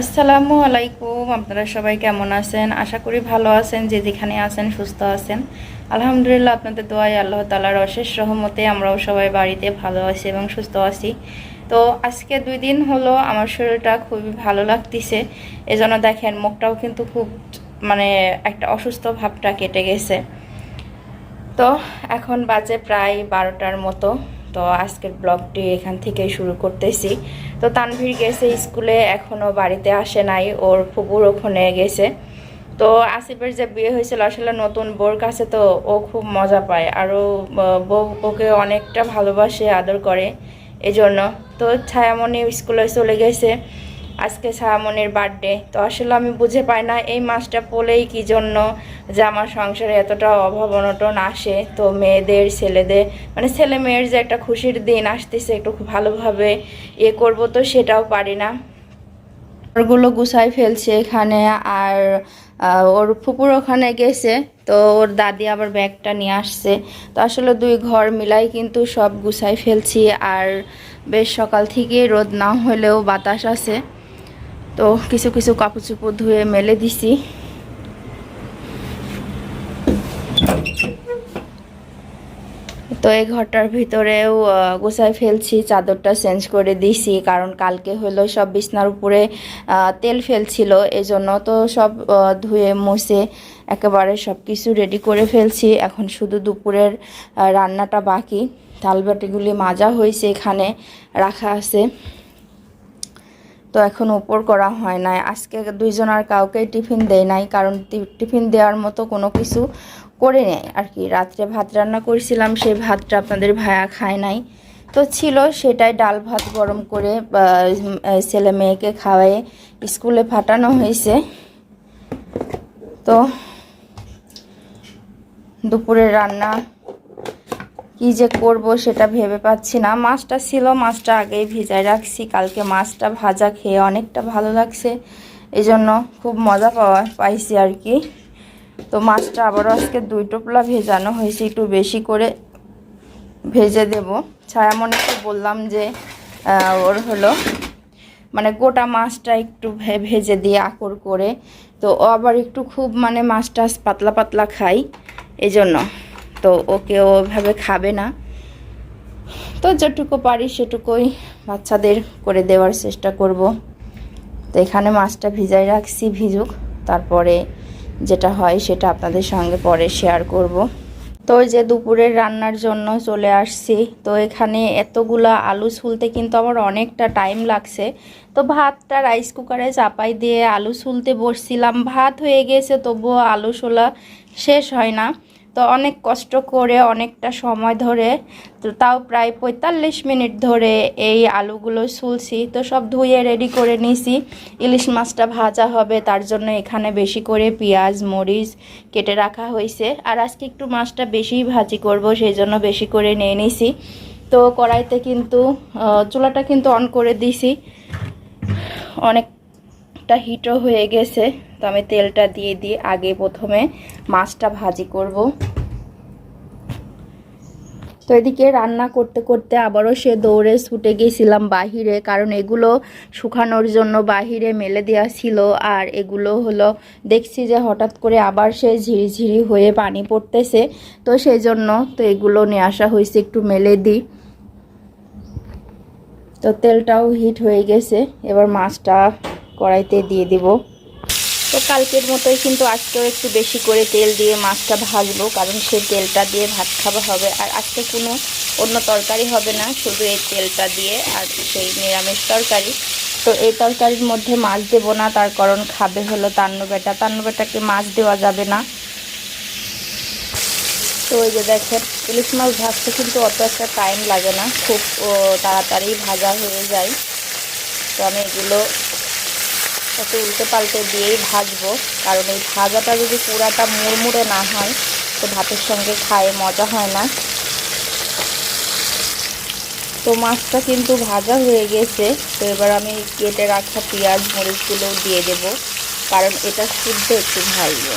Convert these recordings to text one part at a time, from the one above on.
আসসালামু আলাইকুম, আপনারা সবাই কেমন আছেন? আশা করি ভালো আছেন, যে যেখানে আছেন সুস্থ আছেন। আলহামদুলিল্লাহ, আপনাদের দোয়াই আল্লাহ তালার অশেষ রহমতে আমরাও সবাই বাড়িতে ভালো আছি এবং সুস্থ আছি। তো আজকে দুই দিন হলো আমার শরীরটা খুবই ভালো লাগতেছে, এজন্য দেখেন মুখটাও কিন্তু খুব মানে একটা অসুস্থ ভাবটা কেটে গেছে। তো এখন বাজে প্রায় বারোটার মতো, তো আজকের ব্লগটি এখান থেকে শুরু করতেছি। তো তানভীর গেছে স্কুলে এখনও বাড়িতে আসে নাই, ওর ফুপুর ওখানে গেছে। তো আসিফের যে বিয়ে হয়েছিল, আসলে নতুন বোর কাছে তো ও খুব মজা পায়, আরও বউ ওকে অনেকটা ভালোবাসে, আদর করে, এজন্য। তো ছায়ামণি স্কুলে চলে গেছে আজকে ছায়ামণির বার্থডে তো আসলে আমি বুঝে পাই না এই মাসটা পড়লেই কি জন্য যে আমার সংসারে এতটা অভাব অনটন আসে। তো মেয়েদের, ছেলেদের মানে ছেলে মেয়ের যে একটা খুশির দিন আসতেছে একটু ভালোভাবে ইয়ে করব তো সেটাও পারি না। ওরগুলো গুছাই ফেলছে এখানে আর ওর ফুপুর ওখানে গেছে। তো ওর দাদি আবার ব্যাগটা নিয়ে আসছে। তো আসলে দুই ঘর মিলাই কিন্তু সব গুছাই ফেলছি। আর বেশ সকাল থেকে রোদ না হলেও বাতাস আছে। তো কিছু কিছু কাপড় চুপড় ধুয়ে মেলে দিছি। তো এই ঘরটার ভিতরেও গোছায় ফেলছি, চাদরটা চেঞ্জ করে দিছি, কারণ কালকে হলো সব বিছনার উপরে তেল ফেলছিল, এজন্য তো সব ধুয়ে মুছে একেবারে সব কিছু রেডি করে ফেলছি। এখন শুধু দুপুরের রান্নাটা বাকি। থালবাটিগুলি মাজা হয়েছে এখানে, রাখা আছে। তো এখন উপর করা হয় নাই। আজকে দুইজন আর কাউকে টিফিন দেয় নাই, কারণ টিফিন দেওয়ার মতো কোনো কিছু করে নেয় আর কি রাত্রে ভাত রান্না করেছিলাম, সেই ভাতটা আপনাদের ভায়া খায় নাই। তো ছিল সেটাই ডাল ভাত গরম করে ছেলে মেয়েকে খাওয়ায়ে স্কুলে ফাটানো হয়েছে। তো দুপুরের রান্না কি যে করব সেটা ভেবে পাচ্ছি না। মাছটা ছিল, মাছটা আগেই ভিজায় রাখছি। কালকে মাছটা ভাজা খেয়ে অনেকটা ভালো লাগছে। এই জন্য খুব মজা পাওয়া পাইছি আর কি। তো মাছটা আবারও আজকে দুই টোপলা ভেজানো হয়েছে, একটু বেশি করে ভেজে দেব। ছায়ামণিকে বললাম যে ওর হলো মানে গোটা মাছটা একটু ভেজে দিয়ে আকর করে। তো আবার একটু খুব মানে মাছটা পাতলা পাতলা খাই এই জন্য তো ওকে ওভাবে খাবে না। তো যেটুকু পারি সেটুকুই বাচ্চাদের করে দেওয়ার চেষ্টা করব। তো এখানে মাছটা ভিজাই রাখছি ভিজুক। তারপরে যেটা হয় সেটা আপনাদের সঙ্গে পরে শেয়ার করব। তো যে দুপুরের রান্নার জন্য চলে আসছি। তো এখানে এতগুলা আলু ছুলতে কিন্তু আমার অনেকটা টাইম লাগছে। তো ভাতটা রাইস কুকারে চাপাই দিয়ে আলু ছুলতে বসছিলাম। ভাত হয়ে গেছে, তবুও আলু ছোলা শেষ হয় না। তো অনেক কষ্ট করে অনেকটা সময় ধরে, তো তাও প্রায় পঁয়তাল্লিশ মিনিট ধরে এই আলুগুলো ছুলছি তো সব ধুয়ে রেডি করে নিছি ইলিশ মাছটা ভাজা হবে, তার জন্য এখানে বেশি করে পেঁয়াজ, মরিচ কেটে রাখা হয়েছে। আর আজকে একটু মাছটা বেশিই ভাজি করব, সেই জন্য বেশি করে নিয়ে নিছি তো কড়াইতে কিন্তু চুলাটা কিন্তু অন করে দিছি অনেকটা হিটও হয়ে গেছে। তো আমি তেলটা দিয়ে দিয়ে আগে প্রথমে মাছটা ভাজি করব। তো এদিকে রান্না করতে করতে আবারও সে দৌড়ে ছুটে গেছিলাম বাহিরে, কারণ এগুলো শুকানোর জন্য বাহিরে মেলে দেওয়া ছিল। আর এগুলো হলো, দেখছি যে হঠাৎ করে আবার সে ঝিরিঝিরি হয়ে পানি পড়তেছে। তো সেই জন্য তো এগুলো নিয়ে আসা হয়েছে, একটু মেলে দিই। তো তেলটাও হিট হয়ে গেছে। এবার মাছটা কড়াইতে দিয়ে দিব। তো কালকের মতোই কিন্তু আজকেও একটু বেশি করে তেল দিয়ে মাছটা ভাজবো, কারণ সেই তেলটা দিয়ে ভাত খাওয়া হবে। আর আজকে কোনো অন্য তরকারি হবে না, শুধু এই তেলটা দিয়ে আর সেই নিরামিষ তরকারি। তো এই তরকারির মধ্যে মাছ দেবো না, তার কারণ খাবে হলো তান্ন বেটা তান্ন বেটাকে মাছ দেওয়া যাবে না। তো ওই যে দেখেন, ইলিশ মাছ ভাজতে কিন্তু অত একটা টাইম লাগে না। খুব তাড়াতাড়ি ভাজা হয়ে যায়। তো আমি এগুলো একটু উল্টে পাল্টে দিয়েই ভাজবো। কারণ এই ভাজাটা যদি পুরাটা মুড়মুড়ে না হয়, তো ভাতের সঙ্গে খায় মজা হয় না। তো মাছটা কিন্তু ভাজা হয়ে গেছে। তো এবার আমি কেটে রাখা পেঁয়াজ মরিচগুলো দিয়ে দেব। কারণ এটা শুদ্ধ একটু ভাজবো।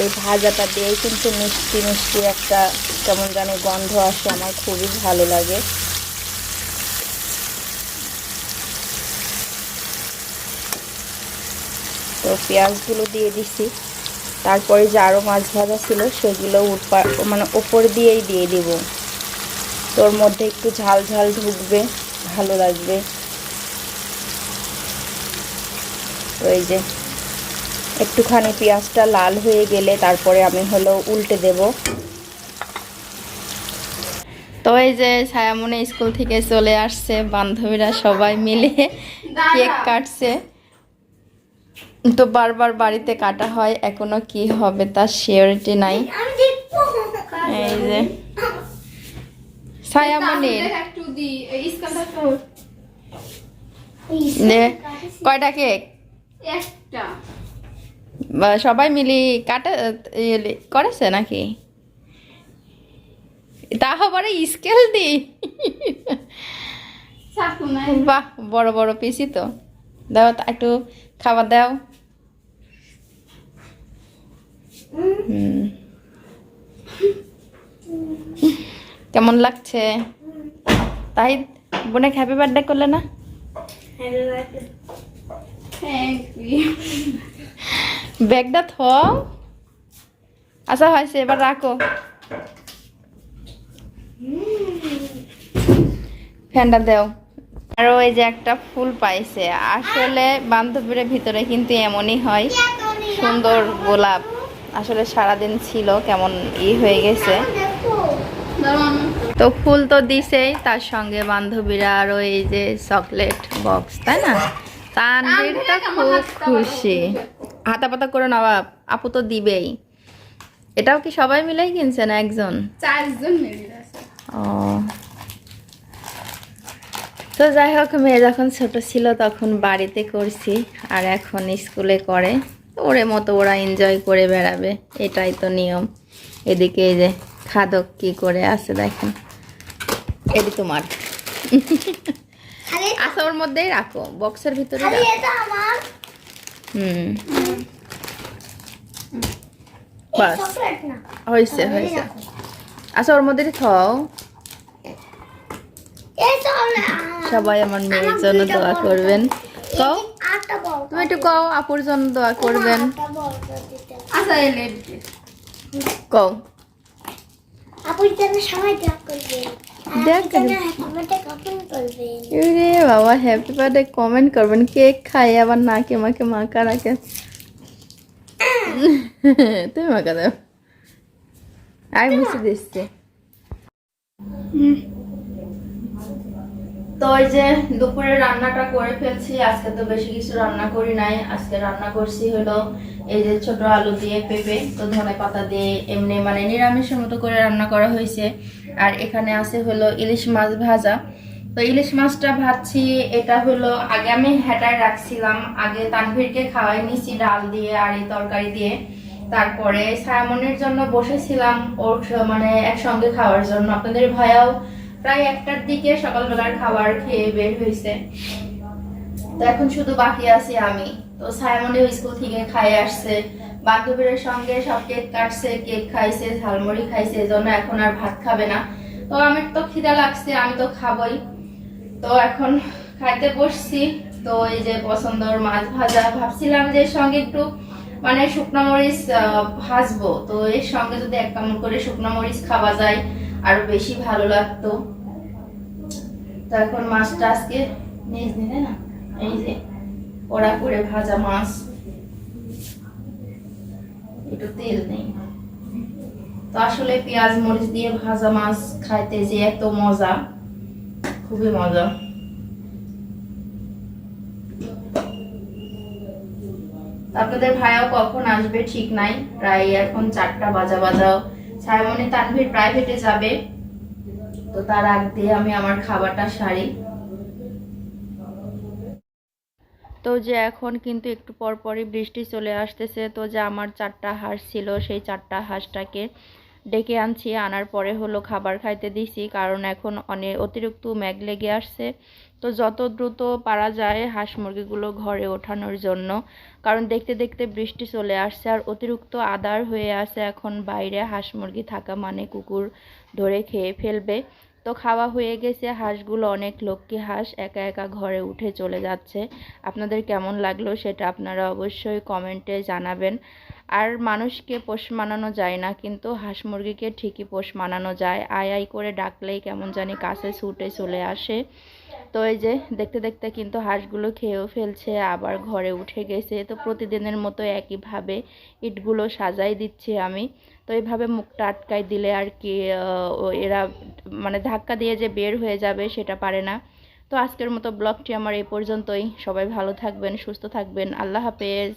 এই ভাজাটা দিয়ে কিন্তু মিষ্টি মিষ্টি একটা কেমন জানি গন্ধ আসে, আমার খুবই ভালো লাগে। তো পেঁয়াজগুলো দিয়ে দিছি। তারপরে যে আরও মাছ ভাজা ছিল সেগুলো উৎপা মানে ওপর দিয়েই দিয়ে দিব। তোর মধ্যে একটু ঝাল ঝাল ঢুকবে ভালো লাগবে। ওই যে একটুখানি পেঁয়াজটা লাল হয়ে গেলে তারপরে আমি হলো উল্টে দেব। তো এই যে ছায়ামনে স্কুল থেকে চলে আসছে বান্ধবীরা সবাই মিলে কেক কাটছে। তো বারবার বাড়িতে কাটা হয় এখনও কি হবে তার শিওরিটি নাই। এই যে। নে, কয়টা কেক? সবাই মিলি কাটা করেছে নাকি? তা হবারে স্কেল দি। বাহ বড় বড় পিসি তো। দাও একটু খাবার দাও হুম। কেমন লাগছে? তাই বোনে হ্যাপি বার্থডে করলে না? ব্যাগটা থ আচ্ছা হয়েছে এবার রাখো। ফ্যানটা দেও। আর ওই যে একটা ফুল পাইছে। আসলে বান্ধবীর ভিতরে কিন্তু এমনই হয় সুন্দর গোলাপ। আসলে সারাদিন ছিল কেমন ই হয়ে গেছে। তো ফুল তো দিছেই তার সঙ্গে বান্ধবীরা আর ওই যে চকলেট বক্স তাই না? তানভীর তো খুব খুশি। হাতা পাতা করে না বাপ আপু তো দিবেই। এটাও কি সবাই মিলেই কিনছে না একজন? চারজন ও। তো যাই হোক মেয়ে যখন ছোট ছিল তখন বাড়িতে করছি আর এখন স্কুলে করে। ওরে মতো ওরা এনজয় করে বেড়াবে এটাই তো নিয়ম। এদিকে এই যে খাদক কি করে আছে দেখেন। এটি তোমার। আচ্ছা ওর মধ্যেই রাখো বক্সের ভিতরে হুম। বাস। হয়েছে হয়েছে। আচ্ছা ওর মধ্যে খাও। সবাই আমার মেয়ের জন্য দোয়া করবেন। তুমি একটু কও আপুর জন্য দোয়া করবেন। আচ্ছা এলে কও। আপুর জন্য সবাই দোয়া করবেন। আর দেখ বাবা হ্যাপি বার্থডে কমেন্ট করবেন। কেক খাই আবার নাকে মাকে মাকা রাখে তুমি মাকা দাও। আমি মুছে দিচ্ছি। তো ওই যে দুপুরে রান্নাটা করে ফেলছি, আজকে তো বেশি কিছু রান্না করি নাই। আজকে রান্না করছি হলো এই যে ছোট আলু দিয়ে পেঁপে, তো ধনে পাতা দিয়ে এমনি মানে নিরামিষের মতো করে রান্না করা হয়েছে। আর এখানে আছে হলো ইলিশ মাছ ভাজা। তো ইলিশ মাছটা ভাজছি, এটা হলো আগে আমি হেটায় রাখছিলাম, আগে তানভীরকে খাওয়াই নিছি ডাল দিয়ে আর এই তরকারি দিয়ে। তারপরে সায়ামনের জন্য বসেছিলাম ওর মানে একসঙ্গে খাওয়ার জন্য। আপনাদের ভাইয়াও প্রায় একটার দিকে সকালবেলার খাবার খেয়ে বের হয়েছে তো এখন শুধু বাকি আছি আমি। তো সায়ামনেও স্কুল থেকে খাই আসছে। বান্ধবীর সঙ্গে সব কেক কাটছে, কেক খাইছে, ঝালমুড়ি খাইছে এজন্য এখন আর ভাত খাবে না। তো আমার তো খিদা লাগছে, আমি তো খাবই। তো এখন খাইতে বসছি। তো এই যে পছন্দর মাছ ভাজা, ভাবছিলাম যে সঙ্গে একটু মানে শুকনো মরিচ ভাজবো। তো এর সঙ্গে যদি এক কামড় করে শুকনো মরিচ খাওয়া যায় আরও বেশি ভালো লাগতো। তো এখন মাছটা আজকে নিজ নিলে না, এই যে কড়া করে ভাজা মাছ। একটু তেল নেই। তো আসলে পেঁয়াজ, মরিচ দিয়ে ভাজা মাছ খাইতে যে এত মজা, খুবই মজা। আপনাদের ভাইয়াও কখন আসবে ঠিক নাই, প্রায় এখন চারটা বাজা বাজাও। সাইমনি তানভীর প্রাইভেটে যাবে, তো তার আগ দিয়ে আমি আমার খাবারটা সারি। তো যে এখন কিন্তু একটু পর পরই বৃষ্টি চলে আসতেছে, তো যে আমার চারটা হাঁস ছিল, সেই চারটা হাঁসটাকে ডেকে আনছি। আনার পরে হলো খাবার খাইতে দিছি, কারণ এখন অনেক অতিরিক্ত ম্যাগ লেগে আসছে। তো যত দ্রুত পারা যায় হাঁস মুরগিগুলো ঘরে ওঠানোর জন্য, কারণ দেখতে দেখতে বৃষ্টি চলে আসছে আর অতিরিক্ত আদার হয়ে আছে এখন বাইরে। হাঁস মুরগি থাকা মানে কুকুর ধরে খেয়ে ফেলবে। তো খাওয়া হয়ে গেছে, হাঁসগুলো অনেক লক্ষ্মী হাঁস, একা একা ঘরে উঠে চলে যাচ্ছে। আপনাদের কেমন লাগল সেটা আপনারা অবশ্যই কমেন্টে জানাবেন। আর মানুষকে পোষ মানানো যায় না, কিন্তু হাঁস মুরগিকে ঠিকই পোষ মানানো যায়। আয় আয় করে ডাকলেই কেমন জানি কাছে ছুটে চলে আসে। তো এই যে দেখতে দেখতে কিন্তু হাঁসগুলো খেয়েও ফেলছে, আবার ঘরে উঠে গেছে। তো প্রতিদিনের মতো একইভাবে ইটগুলো সাজাই দিচ্ছি আমি। তো এইভাবে মুখটা আটকাই দিলে আর কি এরা মানে ধাক্কা দিয়ে যে বের হয়ে যাবে সেটা পারে না। তো আজকের মতো ব্লগটি আমার এই পর্যন্তই। সবাই ভালো থাকবেন, সুস্থ থাকবেন। আল্লাহ হাফেজ।